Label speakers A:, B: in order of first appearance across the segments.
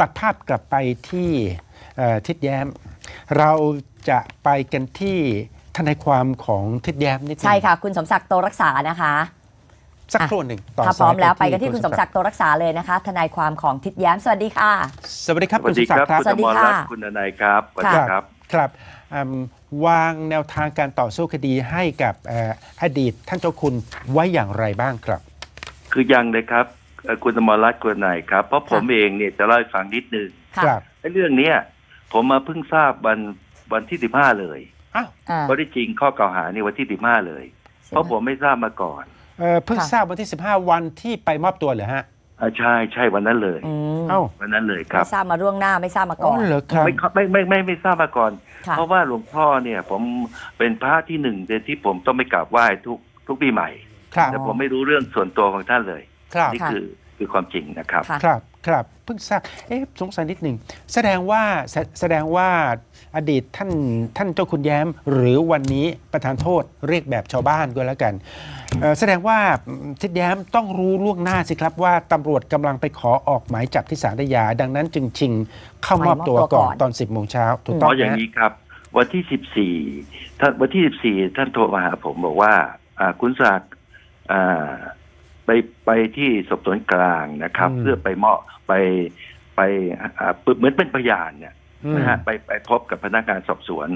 A: ตัดภาพกลับไปที่เอ่อทิดแย้ม เราจะไปกันที่ทนายความของทิดแย้มนิดนึง
B: ใช่ค่ะ คุณสมศักดิ์โตรักษานะคะ
A: สักครู่หนึ่งต่อ
B: ถ้าพร้อม
A: สย
B: แล้วไปกันที่คุณสมศักดิ์โตรักษาเลยนะคะ ทนายความของทิดแย้มสวัสดีค่ะ
A: สวัสดีครับ
C: ส
A: คุ
C: วั
A: ณ
C: ส
A: ส
C: ดี
A: มศัก
C: ครับ
A: ดิ์ครับ
C: คุณอมรรัตน์
B: สวัสดีค่ะ
C: คุณนายครับสวัสดีครับ
A: ครับอืมวางแนวทางการต่อสู้คดีให้กับเอ่ออดีตท่านเจ้าคุณไว้อย่างไรบ้างครับ
C: คือยังเลยครับ เอ่อคุณอมรรัตน์คุณนายครับ เพราะผมเองเนี่ยจะเล่าให้ฟังนิดนึง
B: ค่ะ
A: ครับ
C: ไอ้เรื่องเนี้ยผมมาเพิ่งทราบวันวันที่สิบห้าเลย
A: อ้าว
B: อ่า
C: เพราะที่จริงข้อกล่าวหานี่วันที่สิบห้าเลย เพราะผมไม่ทราบมาก่อน
A: เอ่อเพิ่ง
B: ค่ะ
A: ทราบวันที่ 15 วันที่ไปมอบตัวเหรอฮะ
C: อ่าใช่ใช่วันนั้นเลย
B: อืม
A: เอ้า
C: วันนั้นเลยครับ
B: ไม่ทราบมาล่วงหน้าไม่ทราบมา
A: อ๋
B: ก่
A: อ
B: อน
A: เหรอครับ
C: ไม่ไม่ไม่ไม่ไม่ทราบมาก่อน
B: ค่ะ
C: เพราะว่าหลวงพ่อเนี่ย ผมเป็นพระที่หนึ่งในที่ผมต้องไปกราบไหว้ทุกทุกปีใหม่
A: ครับ
C: แต่ผมไม่รู้เรื่องส่วนตัวของท่านเลย
A: ครับ
C: นี่
B: ค่ะ
C: คือคือความจริงนะครับ
B: ค่ะ
A: ครับครับเพิ่งทราบเอ๊ะสงสัยนิดหนึ่งแสดงว่าแสแสดงว่าอดีตท่านท่านเจ้าคุณแย้ม หรือวันนี้ประธานโทษเรียกแบบชาวบ้านก็แล้วกันเอ่อแสดงว่าทิดแย้มต้องรู้ล่วงหน้าสิครับว่าตำรวจกำลังไปขอออกหมายจับที่ศาลฎียา ดังนั้นจึงชิงเข้ามอบตัว
B: ไปมอบตัวก่
A: ก่อ
B: อนน
A: ตอน 10โมงเช้าถูก
C: เพ
A: ต้อง
C: ราะอย่าง
A: ไหม
C: นี้ครับ วันที่สิบสี่ท่านวันที่สิบสี่ท่านโทรมาหาผมบอกว่า อ่าคุณศักดิ์อ่า ไปไปที่สอบสวนกลางนะครับ เพื่อไปมอบไปไปอ่าเหมือนเป็นพยานเนี่ย
A: อืม
C: นะฮะไปไปพบกับพนักงานสอบสวน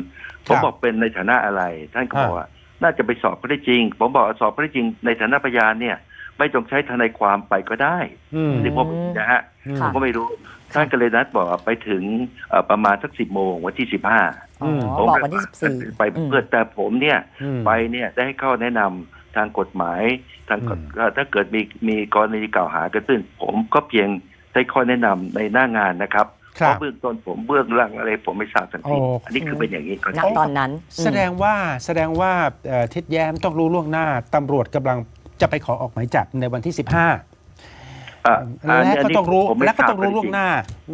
A: ค
C: ผ
A: รับ
C: มบอกเป็นในฐานะอะไร ท่านก็
A: ฮะ
C: บอกว่าน่าจะไปสอบข้อได้จริง ผมบอกว่าสอบข้อได้จริงในฐานะพยานเนี่ย ไม่ต้องใช้ทนายความไปก็ได้
A: อืม
C: ที่ผมนะฮะ
A: อืม
C: ผมก็ไม่รู้ท่านก็เลยนัดบอกว่าไปถึงเอ่อประมาณสักสิบโมงวันที่สิบห้า
B: อ๋อ
A: ม
C: ผม
B: บอกวันที่สิบสี่
C: ไปเพื่อแต่ผมเนี่ย
A: อืม
C: ไปเนี่ยได้ให้เข้าแนะนำ ทางกฎหมายทางกฎ
A: อืม
C: เอ่อถ้าเกิดมีมีกรณีกล่าวหาเกิดขึ้น ผมก็เพียงได้ข้อแนะนำในหน้างานนะครับ
A: ค
C: เพ
A: รับ
C: ราะเบื้องต้นผมเบื้องหลังอะไรผมไม่ทราบทันที
A: โอ้
C: อันนี้คือเป็นอย่างนี้ก่อน
B: ณตอนนั้นอืม
A: แสดงว่าแสดงว่าเอ่อทิดแย้มต้องรู้ล่วงหน้าตำรวจกำลังจะไปขอออกหมายจับในวันที่ 15
C: อะอัน
A: และ
C: นี้
A: ก็ต้องรู้
C: ผมไม่
A: และก็
C: ทาบ
A: ต้องรู้ล่วงหน้า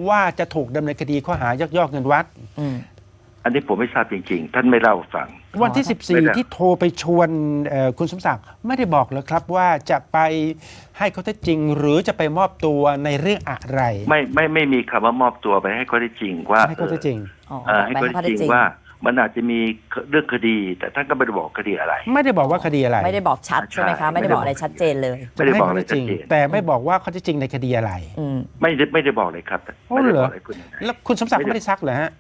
A: ว่าจะถูกดำเนินคดีข้อหายักยอกเงินวัด
B: อืม
C: อันนี้ผมไม่ทราบจริง ๆ ท่านไม่เล่าให้ฟัง
A: วันที่
C: ไม่ได้
A: 14 ที่โทรไปชวนเอ่อคุณสมศักดิ์ไม่ได้บอกเลยครับว่าจะไปให้เขาเท็จจริง หรือจะไปมอบตัวในเรื่องอะไร
C: ไม่ไม่ไม่มีคำว่ามอบตัวไปให้ข้อได้จริงว่า
A: ให้เขาเท็จจริง
B: อ๋อ
C: เอ่อให้
B: ไป
C: ข้อ
B: ให้ข้อ
C: ได้
B: เท็จ
C: จริ
B: จริ
C: ง
B: ง
C: ว่า มันอาจจะมีเรื่องคดี แต่ท่านก็ไม่ได้บอกคดีอะไร
A: ไม่ได้บอกว่าคดีอะไร
B: ไม่ได้บอกชัดใช่ไหมคะ ไม่ได้บอกอะไรชัดเจนเลย
C: ไม่ได้บอกอะไร
A: ให้ข้เท็จจริง
C: ชัดเจน
A: แต่ไม่บอกว่าข้อเท็จจริงในคดีอะไร
B: อืม
C: ไม่ได้ไม่ได้บอกเลยครับ
A: อ๋อ
C: ไม่ได้
A: เหรอ
C: บอกอะไรคุณนาย
A: แล้วคุณสมศักดิ์ก็ไม่ได้ซักเหรอฮะ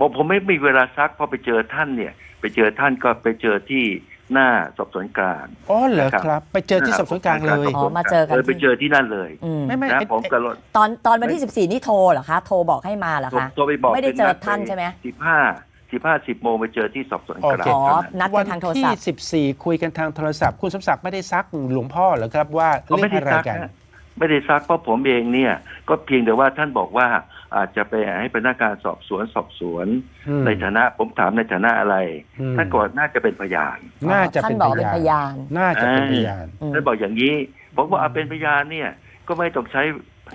C: บอกผมไม่มีเวลาซักพอไปเจอท่านเนี่ย ไปเจอท่านก็ไปเจอที่หน้าสอบสวนกลาง
A: อ๋อเหรอ
C: นะครับ
A: ครับ ไปเจอที่สอบสวนกลางเลย
B: อ๋อมาเจอกัน
C: เออไป
B: ที่
C: เจอที่นั่นเลย
B: อืม
A: ไม่ไม่
C: นะ
A: ไอ้
C: ผมกับรถ
B: ตอนตอนวันที่ 14 นี่โทรเหรอคะ โทรบอกให้มาเหรอ
C: โทร
B: คะ
C: โทรไปบอก
B: ไม่ได้เจอท่านใช่ไหม
C: สิบห้าสิบห้าสิบโมงไปเจอที่สอบสวนกลาง
A: โอเค
B: อ๋อ
C: เท่านั้น
B: นัด
A: วั
B: กันทางโทร
A: ที่
B: ศัพท์
A: 14คุยกันทางโทรศัพท์ คุณสมศักดิ์ไม่ได้ซักหลวงพ่อเหรอครับว่า
C: เขา
A: เรื่
C: ไม่
A: อง
C: ได้
A: อะไร
C: ซัก
A: กัน
C: นะ ไม่ได้ซักเพราะผมเองเนี่ย ก็เพียงแต่ว่าท่านบอกว่าอาจจะไปให้พนักงานสอบสวนสอบสวน
A: อืม
C: ในฐานะผมถามในฐานะอะไร
A: อืม
C: ท่านก็น่าจะเป็นพยาน
A: น่าจะ
B: ท่าน
A: เป็น
B: บอก
A: พ
B: เป็น
A: ยาน
B: พยาน
A: น่าจะเป็นพยาน
B: อืม
C: ท่านบอกอย่างนี้ผมว่าเอาเป็นพยานเนี่ย ก็ไม่ต้องใช้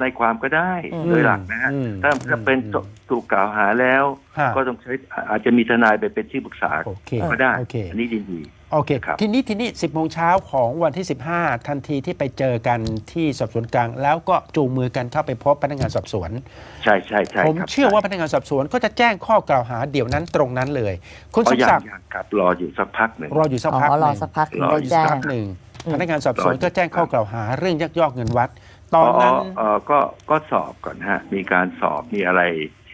C: ในความก็ได้
B: อืม
C: โดยหลักนะฮะ
A: อืม
C: ถ้าถ้าเป็น
A: อืม
C: ถูกกล่าวหาแล้ว
A: ฮะ
C: ก็ต้องใช้อาจจะมีทนายไปเป็นที่ปรึกษา
A: โอเค
C: ก็ได้
A: โอเค
C: อันนี้ดีดี
A: โอเค
C: ครับ
A: ทีนี้ทีนี้ 10โมงเช้าของวันที่ 15 ทันทีที่ไปเจอกันที่สอบสวนกลาง แล้วก็จูงมือกันเข้าไปพบพนักงานสอบสวน
C: ใช่ใช่ใช่
A: ผม
C: ครับ
A: เชื่อว่าพนักงานสอบสวนก็จะแจ้งข้อกล่าวหาเดี๋ยวนั้นตรงนั้นเลย คุณ
C: อ๋
A: ส
C: อ
A: ม
C: ยัง
A: ศักดิ์
C: ยังครับรออยู่สักพักหนึ่ง
A: รออยู่สัก
B: อ๋
A: พัก
B: อ
A: ห
B: รอ
A: นึ่ง
B: สักพักถึง
C: รอ
B: ได้
C: อยู่
B: แจ้
A: สั
B: ง
A: กหนึ่ง
B: อืม
A: พนักงานสอบสวนก็แจ้งข้อกล่าวหาเรื่องยักยอกเงินวัด ต
C: อ๋
A: อ
C: อน
A: นั้น
C: เออก็ก็สอบก่อนฮะ มีการสอบมีอะไร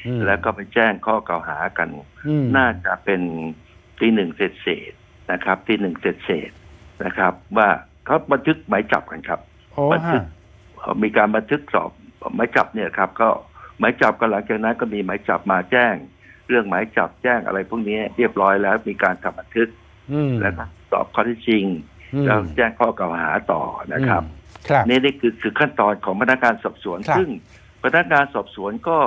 A: อืม
C: แล้วก็ไปแจ้งข้อกล่าวหากัน
A: อืม
C: น่าจะเป็นตีหนึ่งเศษเศษๆ นะครับตีหนึ่งเศษเศษๆนะครับ ว่าเขาบันทึกหมายจับกันครับ
A: โอ้
C: บันทึ
A: ฮะ
C: กเอ่อมีการบันทึกสอบหมายจับเนี่ยครับ ก็หมายจับก็หลังจากนั้นก็มีหมายจับมาแจ้ง เรื่องหมายจับแจ้งอะไรพวกนี้เรียบร้อยแล้วมีการทำบันทึก
A: อืม
C: แล้วก็สอบข้อเที่จริง
A: อืม
C: แล้วแจ้งข้อกล่าวหาต่อนะครับ
A: อืมครับ
C: นี่นี่คือคือขั้นตอนของพนักงานสอบสวน
A: ครับ
C: ซึ่งพนักงานสอบสวนก็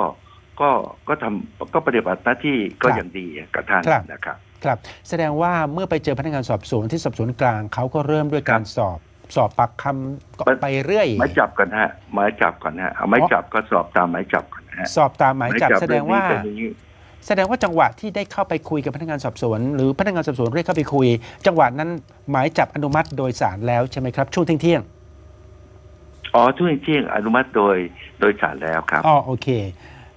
C: ก็ก็ทำก็ปฏิบัติหน้าที่ก็
A: ครับ
C: อย่างดีกับท่าน
A: ครับ
C: นะครับ
A: ครับแสดงว่าเมื่อไปเจอพนักงานสอบสวนที่สอบสวนกลางเขาก็เริ่มด้วยการสอบสอบปากคำก็
C: มัน
A: ไปเรื่อย
C: หมายจับก่อนฮะหมายจับก่อนฮะเอาหมายจับก็สอบตามหมายจับก่อนนะฮะ
A: สอบตามหมายจับแสดงว่า
C: เรื่องนี้เป็นอย่างนี้
A: แสดงว่าจังหวะที่ได้เข้าไปคุยกับพนักงานสอบสวน หรือพนักงานสอบสวนเรียกเข้าไปคุย จังหวะนั้นหมายจับอนุมัติโดยศาลแล้วใช่ไหมครับช่วงเที่ยง
C: ออ๋อทุกอย่างที่อนุมัติโดยโดยศาลแล้วครับ
A: อ๋อโอเค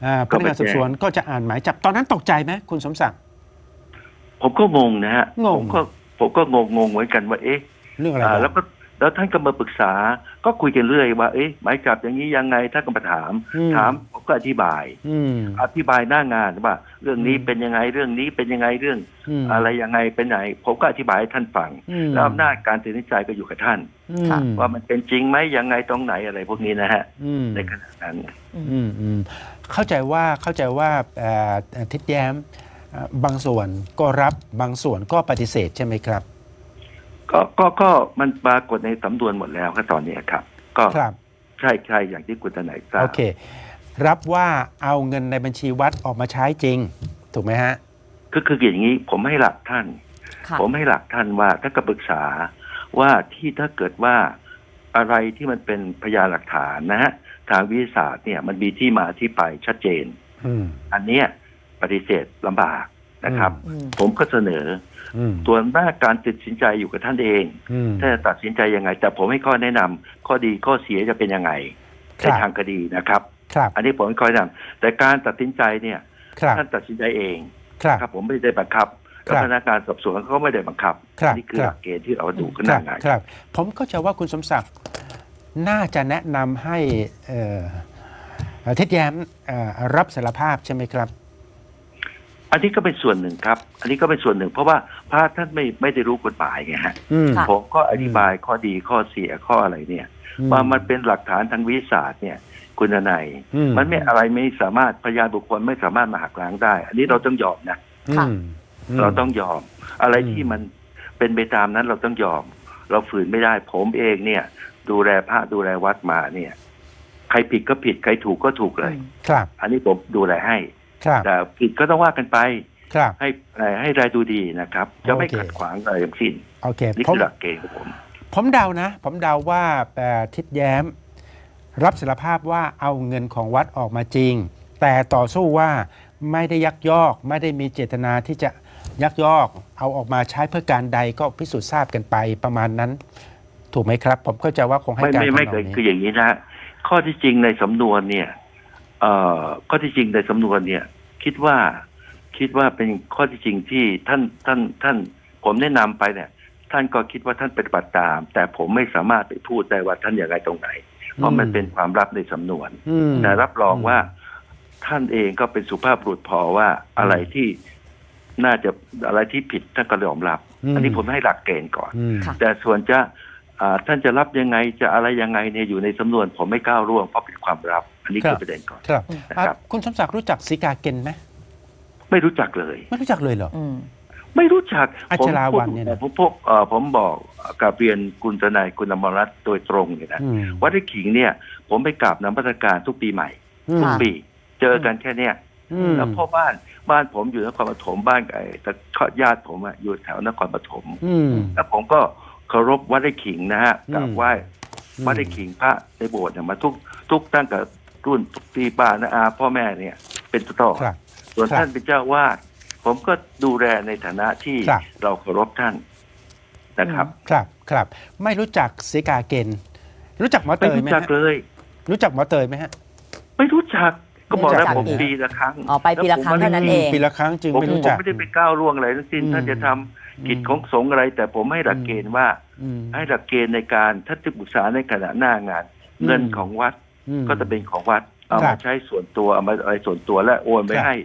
A: อ่าพ
C: ก็
A: นัก
C: ไป
A: งานสอบสวนก็จะอ่านหมายจับตอนนั้นตกใจไหมคุณสมศักดิ์
C: ผมก็งงนะฮะ
A: งง
C: ผมก็ผมก็งงงงเหมือนกันว่าเอ๊ะ
A: เรื่องอะไร
C: อ่า
A: บ้าง
C: แล้วก็แล้วท่านก็มาปรึกษาก็คุยกันเรื่อยว่าเอ๊ะหมายจับอย่างนี้ยังไงท่านก็มาถาม
A: อื
C: ถามผมก็อธิบาย
A: อืม
C: อธิบายหน้างานว่า เรื่องนี้
A: อืม
C: เป็นยังไงเรื่องนี้เป็นยังไงเรื่อง
A: ม
C: อะไรยังไงเป็นไหน ผมก็อธิบายให้ท่านฟัง
A: อืม
C: แล้วอำนาจการตัดสินใจก็อยู่กับท่าน
A: อืม
B: ค่ะ
C: ว่ามันเป็นจริงไหมยังไงตรงไหนอะไรพวกนี้นะฮะ
A: อืม
C: ในขณะนั้น
A: อืมอืมเข้าใจว่าเข้าใจว่าเอ่อเอ่อทิศแย้มเอ่อ บางส่วนก็รับบางส่วนก็ปฏิเสธใช่ไหมครับ
C: ก็ก็ก็มันปรากฏในสำนวนหมดแล้วครับตอนนี้ครับ ก็
A: ครับ
C: ใช่ใช่อย่างที่คุณทนายทราบ
A: โอเค รับว่าเอาเงินในบัญชีวัดออกมาใช้จริง ถูกไหมฮะ
C: คือคืออย่างนี้ผมให้หลักท่าน
B: ค่ะ
C: ผมให้หลักท่านว่าถ้าก็ปรึกษาว่าที่ถ้าเกิดว่าอะไรที่มันเป็นพยานหลักฐานนะฮะทางวิทยาศาสตร์เนี่ยมันมีที่มาที่ไปชัดเจน
A: อืม
C: อันเนี้ย ปฏิเสธลำบากนะครับ
B: อืม
C: ผมก็เสนอ
A: อืม
C: ส่วนหน้าการตัดสินใจอยู่กับท่านเอง
A: อืม
C: ถ้าจะตัดสินใจยังไง แต่ผมให้ข้อแนะนำข้อดีข้อเสียจะเป็นยังไง
A: ครั
C: ใน
A: บ
C: ทางคดีนะครับ
A: ครับ
C: อันนี้ผมให้ข้อแนะนำแต่การตัดสินใจเนี่ย
A: ครับ
C: ท่านตัดสินใจเอง
A: ครับ
C: ครับผมไม่ได้บังคับ
A: ครั
C: แล้ว
A: บ
C: พนักงานสอบสวนเขาก็ไม่ได้บังคับ
A: ครับ
C: นี่คือ
A: ครับ
C: หลักเกณฑ์ที่เราดูขึ้น
A: ค
C: ห
A: รั
C: น้า
A: บ
C: งาน
A: ครับ ผมก็จะว่าคุณสมศักดิ์น่าจะแนะนำให้เอ่อเอ่อทิศแย้มเอ่อรับสารภาพใช่ไหมครับ
C: อันนี้ก็เป็นส่วนหนึ่งครับ อันนี้ก็เป็นส่วนหนึ่ง เพราะว่าพระท่านไม่ไม่ได้รู้กฎหมายไงฮะ
A: อืม
B: ค่ะ
C: ผมก็อธิบายข้อดีข้อเสียข้ออะไรเนี่ยว่ามันเป็นหลักฐานทางวิทยาศาสตร์เนี่ย คุณนาย
A: อื
C: มันไม่อะไรไม่สามารถพยานบุคคลไม่สามารถมาหักล้างได้ อันนี้เราต้องยอมนะ
B: ค่ะ
A: อืมม
C: เราต้องยอม อะไร
A: อืม
C: ที่มันเป็นไปตามนั้นเราต้องยอม เราฝืนไม่ได้ ผมเองเนี่ย ดูแลพระดูแลวัดมาเนี่ย ใครผิดก็ผิด ใครถูกก็ถูกเลย
A: ครับ
C: อันนี้ผมดูแลให้
A: ครับ
C: แต่ผิดก็ต้องว่ากันไป
A: ครับ
C: ให้เอ่อให้รายดูดีนะครับ จะไม่
A: โอเค
C: ขัดขวางอะไรทั้งสิ้น
A: โอเค
C: นี่
A: ผม
C: คือหลักเกณฑ์ของผม
A: ผมเดานะ ผมเดาว่าเอ่อทิศแย้ม รับสารภาพว่าเอาเงินของวัดออกมาจริง แต่ต่อสู้ว่าไม่ได้ยักยอก ไม่ได้มีเจตนาที่จะยักยอก เอาออกมาใช้เพื่อการใดก็พิสูจน์ทราบกันไปประมาณนั้น ถูกไหมครับ ผมเข้าใจว่าคงให้
C: ไม่
A: การ
C: ไม่ไม่
A: ทำน
C: เค
A: อยง
C: คือ
A: นี้
C: อย่างนี้นะข้อที่จริงในสำนวนเนี่ย เอ่อข้อที่จริงในสำนวนเนี่ย คิดว่าคิดว่าเป็นข้อที่จริงที่ท่านท่านท่าน ผมแนะนำไปเนี่ย ท่านก็คิดว่าท่านปฏิบัติตาม แต่ผมไม่สามารถไปพูดได้ว่าท่านอย่างไรตรงไหน เพราะมันเป็นความลับในสำนวน
A: อืม
C: แต่รับรองว่าท่านเองก็เป็นสุภาพบุรุษพอว่าอะไรที่น่าจะอะไรที่ผิดท่านก็ยอมรับ
A: อืม
C: อันนี้ผมให้หลักเกณฑ์ก่อน
A: อืม
B: ค่ะ
C: แต่ส่วนจะอ่าท่านจะรับยังไงจะอะไรยังไงเนี่ยอยู่ในสำนวนผมไม่ก้าวร่วงเพราะเป็นความลับ อันนี้
A: ครั
C: คือบ ประเด็นก่อน
A: ครับ
C: นะครับ
A: อะคุณสมศักดิ์รู้จักสีกาเกนไหม
C: ไม่รู้จักเลย
A: ไม่รู้จักเลยเหรอ
B: อืม
C: ไม่รู้จัก
A: อัชรา
C: ผม
A: วัณเนี่ยนะ
C: ผมพวกเอ่อผมบอกกับเรียนคุณทนายคุณอมรรัตน์โดยตรงเนี่ยนะ
A: อืม
C: วัดไร่ขิงเนี่ย ผมไปกราบนำพัฒการทุกปีใหม่
A: อืม
C: ทุก
B: ค่ะ
C: ปี เจอกันแค่เนี้ย
A: อืม
C: แล้วพ่อบ้านบ้านผมอยู่นครปฐมบ้านไอ้แต่ญาติผมอะอยู่แถวนครปฐม
A: อืม
C: แล้วผมก็เคารพวัดไร่ขิงนะฮะ
A: อืม
C: กราบไหว้วัดไร่ขิงพระในโบสถ์เนี่ยมาทุกทุกตั้งแต่ รุ่นทุกปีป้านะอาพ่อแม่เนี่ย เป็นต่อ
A: ครับ
C: ส่วน
A: ครับ
C: ท่านเป็นเจ้าวาดผมก็ดูแลในฐานะที่
A: ครับ
C: เราเคารพท่านนะครับ
A: ครับครับ ไม่รู้จักสีกาเกนรู้จักหมอเต
C: ไม่
A: ย
C: รู้
A: ไหม
C: จัก
A: ฮะ
C: เลย
A: รู้จักหมอเตยไหมฮะ
C: ไม่รู้จักก็บอกแล้ว
B: ไม่รู้จัก
C: ผม
B: อีก
C: ปีละครั้ง
B: อ๋อไปปีละครั้งเท่านั้นเอง
A: ปีละครั้งจึง
C: ผม
A: ไม่
C: ผ
A: รู้
C: ม
A: จัก
C: ไม่ได้ไปก้าวล่วงอะไรทั้งสิ้น
A: อืม
C: ท่านจะทำกิจของสงฆ์อะไร แต่ผมให้หลักเกณฑ์ว่า
A: อืม
C: ให้หลักเกณฑ์ในการถ้าจะปรึกษาในขณะหน้างาน
A: อืม
C: เงินของวัด
A: อืม
C: ก็จะเป็นของวัดเอา
A: ครั
C: มา
A: บ
C: ใช้ส่วนตัวเอามาอะไรส่วนตัวและโอนไป
A: ครับ
C: ให้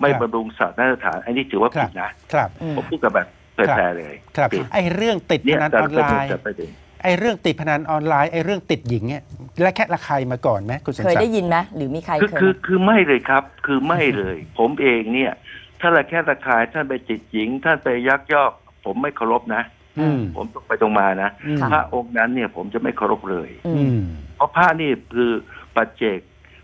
C: ไม่
A: ครับ
C: บำรุงศาสนสถาน อันนี้ถือว่า
A: ครั
C: ผิ
A: บ
C: ดนะ
A: ครับ
B: อืม
C: ผมพูดกับแบบแฟร์ๆเลย
A: ครับ
C: ผิด
A: ไอ้เรื่องติดพ
C: เนี่ย
A: นัน
C: แต่
A: ออน
C: ประ
A: ไล
C: เด็น
A: น์
C: แต่ประเด็น
A: ไอ้เรื่องติดพนันออนไลน์ไอ้เรื่องติดหญิงเนี่ยและแค่ระคายมาก่อนไหมคุณสม
B: เคย
A: ศัก
B: ได้
A: ดิ์
B: ยินไหมหรือมีใคร
C: คือ
B: เคย
C: คือ
B: ไหม
C: คือไม่เลยครับ คือไม่เลย ผมเองเนี่ย ถ้าละแค่ระคายท่านไปจิตหญิง ท่านไปยักยอก ผมไม่เคารพนะ
A: อืม
C: ผมตรงไปตรงมานะ
A: อืม
C: พระองค์นั้นเนี่ย ผมจะไม่เคารพเลย
B: อื
A: อื
B: ม
A: ม
C: เพ ราะพระนี่คือปัจเจก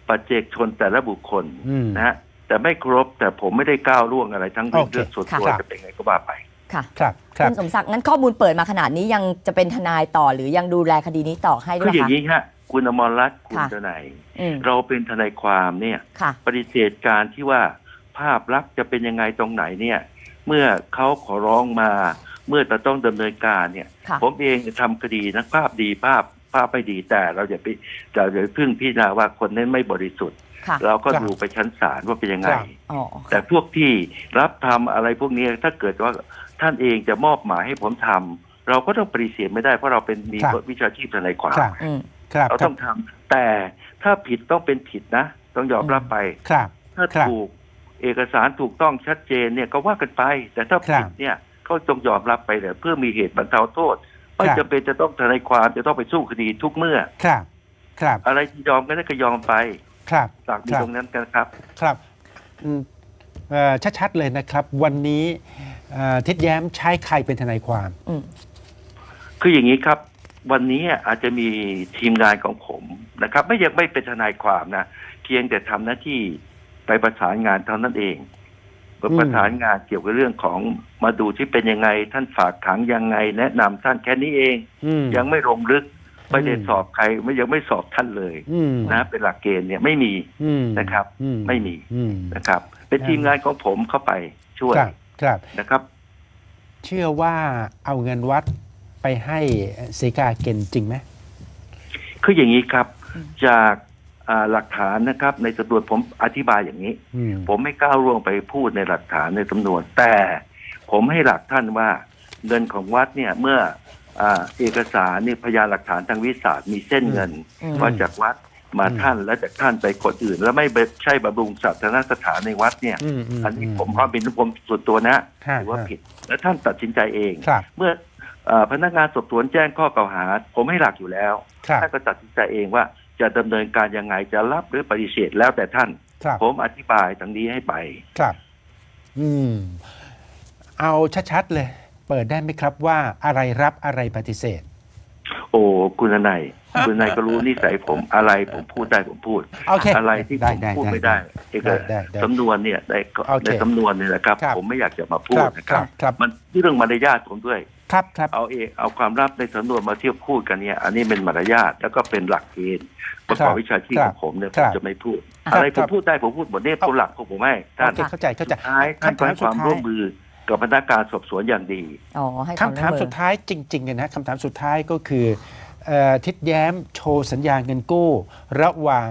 C: ปัจเจกชนแต่ละบุคคล
A: อืม
C: นะฮะแต่ไม่เคารพแต่ผมไม่ได้ก้าวล่วงอะไรทั้งเรื่อง
A: โอเค
C: เรื่องส่วนตัว
A: ครับ
C: จะเป็นไงก็ว่าไป
B: ค่ะ
A: ครับครับ
B: คุณสมศักดิ์งั้นข้อมูลเปิดมาขนาดนี้ยังจะเป็นทนายต่อหรือยังดูแลคดีนี้ต่อให้ด้
C: คื
B: ว
C: อยอย่า
B: คะ
C: งนี้ฮะคุณอมรรัตน์คุณ
B: ค่ะ
C: ทนาย
B: อืม
C: เราเป็นทนายความเนี่ย
B: ค่ะ
C: ปฏิเสธการที่ว่าภาพลักษณ์จะเป็นยังไงตรงไหนเนี่ย เมื่อเขาขอร้องมา เมื่อจะต้องดำเนินการเนี่ย
B: ค่ะ
C: ผมเองทำคดีนะภาพดีภาพ ภาพไม่ดีแต่เราอย่าไปเราอย่าไปพึ่งพิจารณาว่าคนนั้นไม่บริสุทธิ์
B: ค่ะ
C: เราก็
A: ครับ
C: ดูไปชั้นศาลว่าเป็นยังไง
A: ครับ
B: อ๋อ
C: แต่พวกที่รับทำอะไรพวกนี้ถ้าเกิดว่าท่านเองจะมอบหมายให้ผมทำเราก็ต้องปฏิเสธไม่ได้เพราะเราเป็นมี
A: ครับ
C: วิชาชีพทนายความ
A: ครับ
B: อืม
A: ครับ
C: เรา
A: ครั
C: ต้องทำแต่ถ้าผิดต้องเป็นผิดนะ ต้องยอมรับไป
A: ครับ
C: ถ้า
A: ครับ
C: ถูกเอกสารถูกต้องชัดเจนเนี่ยก็ว่ากันไป แต่ถ้า
A: ครั
C: ผิ
A: บ
C: ดเนี่ยก็ต้องยอมรับไปเลยเพื่อมีเหตุบรรเทาโทษ ไม่
A: ครับ
C: จำเป็นจะต้องทนายความจะต้องไปสู้คดีทุกเมื่อ
A: ครับ ครับ
C: อะไรที่ยอมก็ได้ก็ยอมไป
A: ครับ
C: จากมี
A: ครับ
C: ตรงนั้นกันครับ
A: ครับอืมเอ่อชัดๆเลยนะครับ วันนี้เอ่อทิดแย้มใช้ใครเป็นทนายความ
B: อืม
C: คืออย่างนี้ครับ วันนี้อาจจะมีทีมงานของผมนะครับ ไม่ยังไม่เป็นทนายความนะเพียงแต่ทำหน้าที่ไปประสานงานเท่านั้นเอง
A: อืม
C: ประสานงานเกี่ยวกับเรื่องของมาดูที่เป็นยังไง ท่านฝากขังยังไง แนะนำท่านแค่นี้เอง
A: อืม
C: ยังไม่ลงลึกไม่ได้
A: อืม
C: สอบใครไม่ยังไม่สอบท่านเลย
A: อืม
C: นะเป็นหลักเกณฑ์เนี่ยไม่มี
A: อืม
C: นะครับ
A: อื
C: ไม่มี
A: อืม
C: นะครับ เป็น
A: อ่า
C: ทีมงานของผมเข้าไปช่วย
A: ครับครับ
C: นะครับ
A: เชื่อว่าเอาเงินวัดไปให้สีกาเกนจริงไหม
C: คืออย่างนี้ครับ
B: อืม
C: จากอ่า หลักฐานนะครับ ในสำนวนผมอธิบายอย่างนี้
A: อืม
C: ผมไม่ก้าวล่วงไปพูดในหลักฐานในสำนวน แต่ผมให้หลักท่านว่าเงินของวัดเนี่ยเมื่ออาเอกสารนี่พยานหลักฐานทางวิทยาศาสตร์มีเส้นเงิน
B: อืม
C: ว่าจากวัดมา
A: อืม
C: ท่านและจากท่านไปคนอื่น แล้วไม่ใช่บำรุงศาสนสถานในวัดเนี่ย
A: อืมม
C: อันนี้ผมความเป็นผมส่วนตัวนะ
A: ฮะ
C: ถือว่า
A: ฮะ
C: ผิด และท่านตัดสินใจเอง
A: ครับ
C: เมื่อเอ่อพนักงานสอบสวนแจ้งข้อกล่าวหา ผมให้หลักอยู่แล้ว
A: ครับ
C: ท่านก็ตัดสินใจเองว่า จะดำเนินการยังไงจะรับหรือปฏิเสธแล้วแต่ท่าน
A: ครับ
C: ผมอธิบายตรงนี้ให้ไป
A: ครับ อืม เอาชัดๆเลย เปิดได้ไหมครับว่าอะไรรับอะไรปฏิเสธ
C: โอ้คุณนายคุณนายก็รู้นิสัยผมอะไรผมพูดได้ผมพูด
A: โอเค
C: อะไรที่ผ
A: ได้
C: ม
A: ได้
C: พูด
A: ได้
C: ไม่ได้เอก
A: ได้ได้ได้
C: สำนวนเนี่ยใน
A: โอเค
C: ในสำนวนเนี่ยนะครับ
A: ครับ
C: ผมไม่อยากจะมาพู
A: ค
C: ด
A: รับ
C: นะ
A: ค
C: ค
A: รั
C: รั
A: บบครับ
C: มันเรื่องมารยาทผมด้วย
A: ครับครับ
C: เอาเองเอาความลับในสำนวนมาเที่ยวพูดกันเนี่ย อันนี้เป็นมารยาทแล้วก็เป็นหลักเกณฑ์ประกอบวิชาชีพ
A: ค
C: ข
A: รับ
C: องผมเนี่ย
A: ค
C: ผ
A: รั
C: ม
A: บ
C: จะไม่พูด
B: ครับ
C: อะไร
A: ค
C: ผ
A: รั
C: ม
A: บ
C: พูดได้ผมพูดหมดเนี่ยตัวหลักของผมให้ท่าน
A: โอเคเข้าใจเข้าใจ
C: สุดท้ายท่านก็ให้ความร่วมมือกับพนักงานสอบสวนอย่างดี
B: อ๋อให้ความ
A: คำ
B: ร่
A: ถาวม
B: มมือ
A: สุดท้ายจริงๆเนี่ยนะคำถามสุดท้ายก็คือเอ่อทิดแย้มโชว์สัญญาเงินกู้ ระหว่าง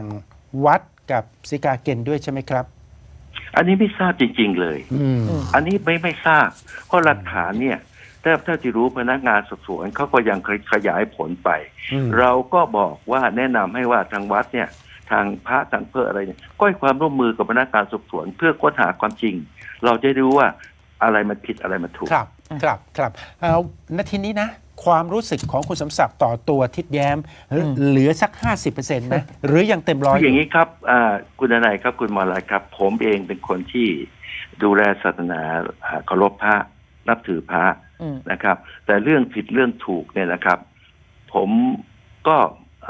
A: วัดกับสิกาเกนด้วยใช่ไหมครับ
C: อันนี้ไม่ทราบจริง ๆ เลย
A: อืม
B: อืม
C: อันนี้ไม่ไม่ทราบ เพราะหลักฐานเนี่ย ถ้าถ้าที่รู้พนักงานสอบสวนเขาก็ยังขยายผลไป
A: อืม
C: เราก็บอกว่าแนะนำให้ว่าทางวัดเนี่ยทางพระทางเพออะไรเนี่ยก็ให้ความร่วมมือกับพนักงานสอบสวน เพื่อค้นหาความจริง เราจะรู้ว่าอะไรมันผิดอะไรมันถูก
A: ครับครับครับเอานาทีนี้นะ ความรู้สึกของคุณสมศักดิ์ต่อตัวทิดแย้ม เหลือ
B: อืม
A: เหลือสัก 50%ไหมหรือยังเต็มร้อย
C: คืออย่างนี้ครับอ่าคุณนายครับคุณมรายครับ ผมเองเป็นคนที่ดูแลศาสนาอ่าเคารพพระนับถือพระ
B: อืม
C: นะครับ แต่เรื่องผิดเรื่องถูกเนี่ยนะครับ ผมก็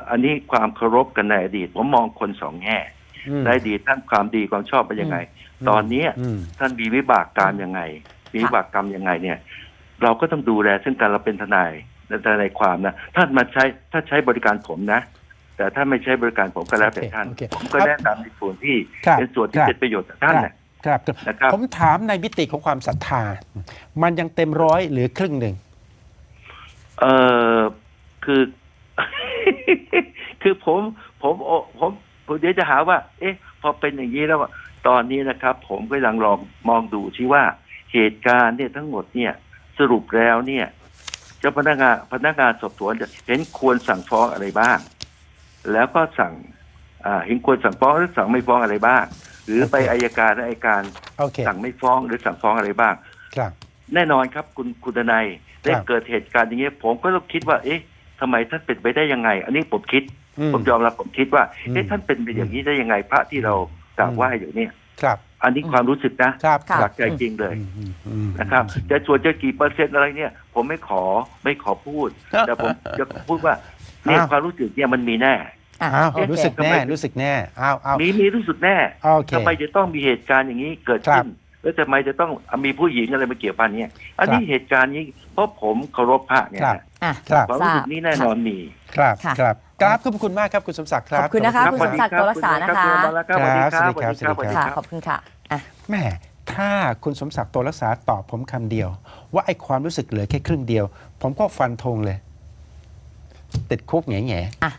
C: อันนี้ความเคารพกันในอดีต ผมมองคนสองแง่
A: อืม
C: ในอดีตท่านความดีความชอบเป็นยังไง
A: อืม
C: ตอนเนี้ย
A: อืม
C: ท่านมีวิบากกรรมยังไงมีวิบากกรรมยังไงเนี่ย เราก็ต้องดูแลซึ่งการเราเป็นทนายและทนายความนะท่านมาใช้ถ้าใช้บริการผมนะแต่ถ้าไม่ใช้บริการผมก็แล้วแต่ท่าน
A: โอเค
C: ผมก็แนะนำในส่วนที่
A: ครับ
C: เป็นส่วนที่
A: ครับ
C: เป็นประโยชน์กับท่านนะ
A: ครับครับ
C: นะครับ
A: ผมถามในมิติของความศรัทธา มันยังเต็มร้อยหรือครึ่งหนึ่ง
C: เออคือ คือผมผมโอผมผมเดี๋ยวจะหาว่า เอ๊ะ พอเป็นอย่างนี้แล้วอะตอนนี้นะครับ ผมก็ยังลองมองดูที่ว่าเหตุการณ์เนี่ยทั้งหมดเนี่ย สรุปแล้วเนี่ยเจ้าพนักงานพนักงานสอบสวนจะเห็นควรสั่งฟ้องอะไรบ้าง แล้วก็สั่งอ่าเห็นควรสั่งฟ้องหรือสั่งไม่ฟ้องอะไรบ้าง หรือไปอายการและอายการ
A: โอเค
C: สั่งไม่ฟ้องหรือสั่งฟ้องอะไรบ้าง
A: ครับ
C: แน่นอนครับคุณคุณทนายได้
A: ครับ
C: เกิดเหตุการณ์อย่างเงี้ยผมก็ต้องคิดว่า เอ๊ะทำไมท่านเป็นไปได้ยังไง อันนี้ผมคิด
A: อืม
C: ผมยอมรับผมคิดว่า
A: อืม
C: เอ๊ะท่านเป็นไปอย่างนี้ได้ยังไงพระที่เรากราบไหว้อยู่เนี่ย
A: ครับ
C: อันนี้ความรู้สึกนะครับ
B: ค่ะ
C: จากใจจริงเลย
A: อืมอืมอืม
C: นะครับจะส่วนจะกี่เปอร์เซ็นต์อะไรเนี่ย ผมไม่ขอไม่ขอพูด แต่ผมจะพูดว่าเนี่ย
A: อ้าว
C: ความรู้สึกเนี่ยมันมีแน่
B: อะ
A: อ้าว
B: โอเค
A: รู้สึกแน่
C: ทำไม
A: รู้สึกแน่อ้าวอ้าว
C: มีมีรู้สึกแน่
A: โอเค
C: ทำไมจะต้องมีเหตุการณ์อย่างนี้เกิด
A: ครั
C: ขึ้
A: บ
C: นแล้วทำไมจะต้องมีผู้หญิงอะไรมาเกี่ยวพันเนี่ย อันนี้
A: ครับ
C: เหตุการณ์นี้เพราะผมเคารพพระเนี่ย
A: ครับ
C: นะ
B: อะ
A: ครับ
C: ความรู้สึกนี้แน่นอนมี
A: ครับ
B: ค่ะ
A: ครับกราบขอบคุณมากครับคุณสมศักดิ์ค
B: ข
A: รับ
B: อบคุณนะคะ
C: รับ
B: คุณสมศักดิ์ตัวรักษานะคะ
C: ขอบณรับ
A: ครับ
C: สวัสดีครับ
A: สวัสดีครับ
C: สวัสดี
B: ค่ะ
C: ครับ
B: ขอบคุณค่ะ อะ
A: แม่ถ้าคุณสมศักดิ์ตัวรักษาตอบผมคำเดียว ว่าไอ้ความรู้สึกเหลือแค่ครึ่งเดียว ผมก็ฟันธงเลย ติดคุกแง่แง่
B: อะ